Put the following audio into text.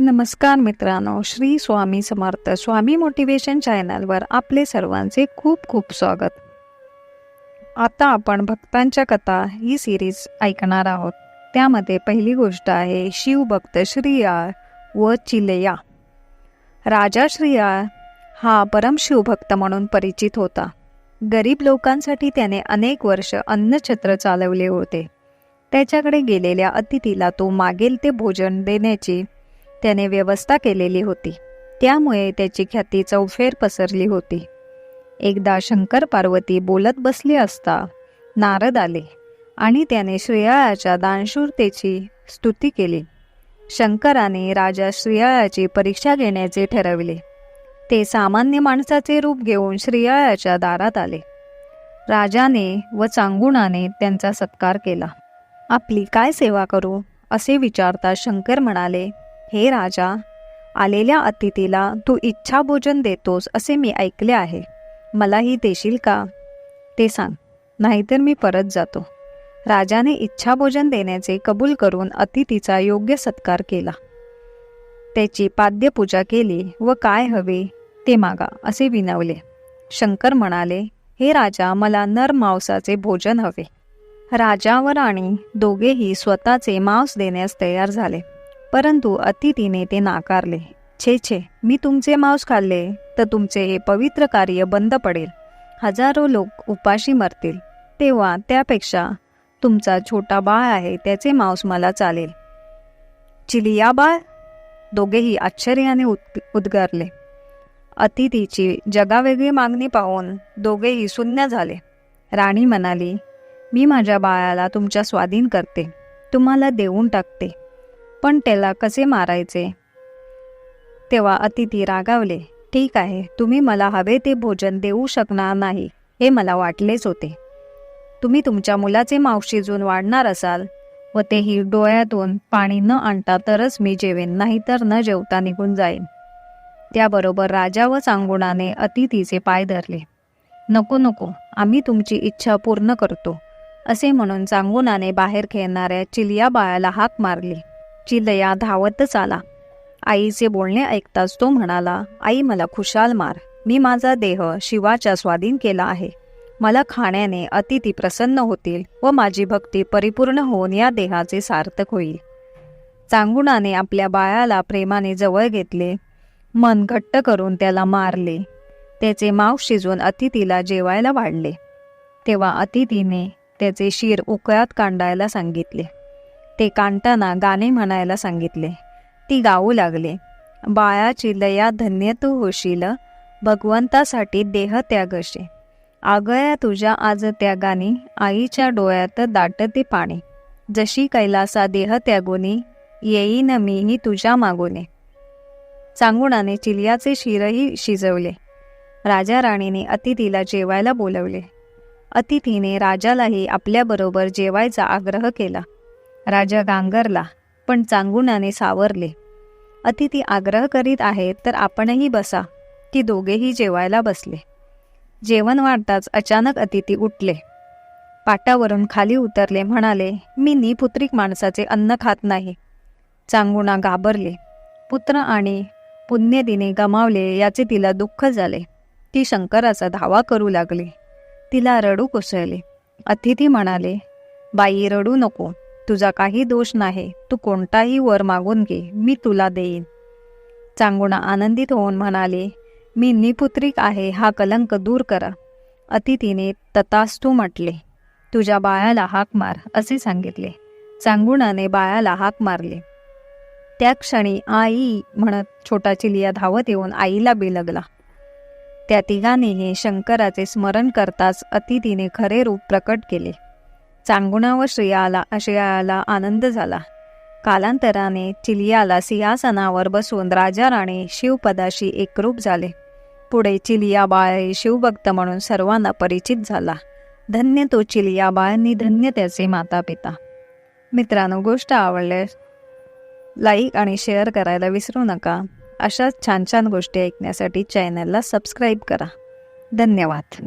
नमस्कार मित्रांनो श्री स्वामी समर्थ स्वामी मोटिवेशन चॅनलवर आपले सर्वांचे खूप खूप स्वागत. आता आपण भक्तांच्या कथा ही सिरीज ऐकणार आहोत. त्यामध्ये पहिली गोष्ट आहे शिवभक्त श्रीयाळ व चिलेया. राजा श्रीयाळ हा परम शिवभक्त म्हणून परिचित होता. गरीब लोकांसाठी त्याने अनेक वर्ष अन्नछत्र चालवले होते. त्याच्याकडे गेलेल्या अतिथीला तो मागेल ते भोजन देण्याची त्याने व्यवस्था केलेली होती. त्यामुळे त्याची ख्याती चौफेर पसरली होती. एकदा शंकर पार्वती बोलत बसली असता नारद आले आणि त्याने श्रेयाळाच्या दानशूरतेची स्तुती केली. शंकराने राजा श्रेयाळाची परीक्षा घेण्याचे ठरविले. ते सामान्य माणसाचे रूप घेऊन श्रेयाळाच्या दारात आले. राजाने व चांगुणाने त्यांचा सत्कार केला. आपली काय सेवा करू? असे विचारता शंकर म्हणाले हे राजा आलेल्या अतिथीला तू इच्छा भोजन देतोस असे मी ऐकले आहे. मलाही देशील का? ते सांग नाहीतर मी परत जातो. राजाने इच्छा भोजन देण्याचे कबूल करून अतिथीचा योग्य सत्कार केला. त्याची पाद्यपूजा केली व काय हवे ते मागा असे विनवले. शंकर म्हणाले हे राजा मला नर मांसाचे भोजन हवे. राजा व राणी दोघेही स्वतःचे मांस देण्यास तयार झाले. परंतु अतिथीने ते नाकारले. छे छे मी तुमचे मांस खाल्ले तर तुमचे हे पवित्र कार्य बंद पडेल. हजारो लोक उपाशी मरतील. तेव्हा त्यापेक्षा तुमचा छोटा बाळ आहे त्याचे मांस मला चालेल. चिलिया बाळ? दोघेही आश्चर्याने उद उद्गारले. अतिथीची जगावेगळी मागणी पाहून दोघेही शून्य झाले. राणी म्हणाली मी माझ्या बाळाला तुमच्या स्वाधीन करते. तुम्हाला देऊन टाकते. पण त्याला कसे मारायचे? तेव्हा अतिथी रागावले ठीक आहे तुम्ही मला हवे ते भोजन देऊ शकणार नाही हे मला वाटलेच होते. तुम्ही तुमच्या मुलाचे मावशीजून शिजून वाढणार असाल व तेही डोळ्यातून पाणी न आणता तरच मी जेवेन नाहीतर न जेवता निघून जाईन. त्याबरोबर राजा व सांगुणाने अतिथीचे पाय धरले नको नको आम्ही तुमची इच्छा पूर्ण करतो असे म्हणून सांगुणाने बाहेर खेळणाऱ्या चिलिया बाळाला हाक मारली. चिलया धावतच आला. आईचे बोलणे ऐकताच तो म्हणाला आई मला खुशाल मार. मी माझा देह शिवाच्या स्वाधीन केला आहे. मला खाण्याने अतिथी प्रसन्न होतील व माझी भक्ती परिपूर्ण होऊन या देहाचे सार्थक होईल. चांगुणाने आपल्या बाळाला प्रेमाने जवळ घेतले. मन घट्ट करून त्याला मारले. त्याचे मांस शिजून अतिथीला जेवायला वाढले. तेव्हा अतिथीने त्याचे शिर उकळात कांडायला सांगितले. ते कांताना गाणे म्हणायला सांगितले. ती गाऊ लागले. बाळाची लया धन्य तू होशील. भगवंतासाठी देह त्यागशे. आगळ्या तुझ्या आज त्यागानी आईच्या डोळ्यात दाटते पाणी. जशी कैलासा देह त्यागोनी येईन मीही तुझ्या मागोने. चांगुणाने चिलियाचे शिरही शिजवले. राजा राणीने अतिथीला जेवायला बोलवले. अतिथीने राजालाही आपल्याबरोबर जेवायचा आग्रह केला. राजा गांगरला पण चांगुणाने सावरले. अतिथी आग्रह करीत आहेत तर आपणही बसा. ती दोघेही जेवायला बसले. जेवण वाढताच अचानक अतिथी उठले. पाटावरून खाली उतरले म्हणाले मी निपुत्रिक माणसाचे अन्न खात नाही. चांगुणा घाबरले. पुत्र आणि पुण्यदिने गमावले याचे तिला दुःख झाले. ती शंकराचा धावा करू लागली. तिला रडू कोसळले. अतिथी म्हणाले बाई रडू नको. तुझा काही दोष नाही. तू कोणताही वर मागून घे. मी तुला देईन. चांगुणा आनंदित होऊन म्हणाले मी निपुत्रिक आहे. हा कलंक दूर करा. अतिथीने ततास्तू म्हटले तुझ्या बाळाला हाक मार असे सांगितले. चांगुणाने बाळाला हाक मारले. त्या क्षणी आई म्हणत छोटा चिलिया धावत येऊन आईला बिलगला. त्या तिघांनीही शंकराचे स्मरण करताच अतिथीने खरे रूप प्रकट केले. चांगुणा व श्रेयाला श्रेयाला आनंद झाला कालांतराने चिलियाला सिंहासनावर बसून राजा राणी शिवपदाशी एकरूप झाले पुढे चिलिया बाळ हे शिवभक्त म्हणून सर्वांना परिचित झाला धन्य तो चिलिया बाळांनी धन्य त्याचे माता पिता मित्रांनो गोष्ट आवडल्यास लाईक आणि शेअर करायला विसरू नका अशाच छान छान गोष्टी ऐकण्यासाठी चॅनलला सबस्क्राईब करा धन्यवाद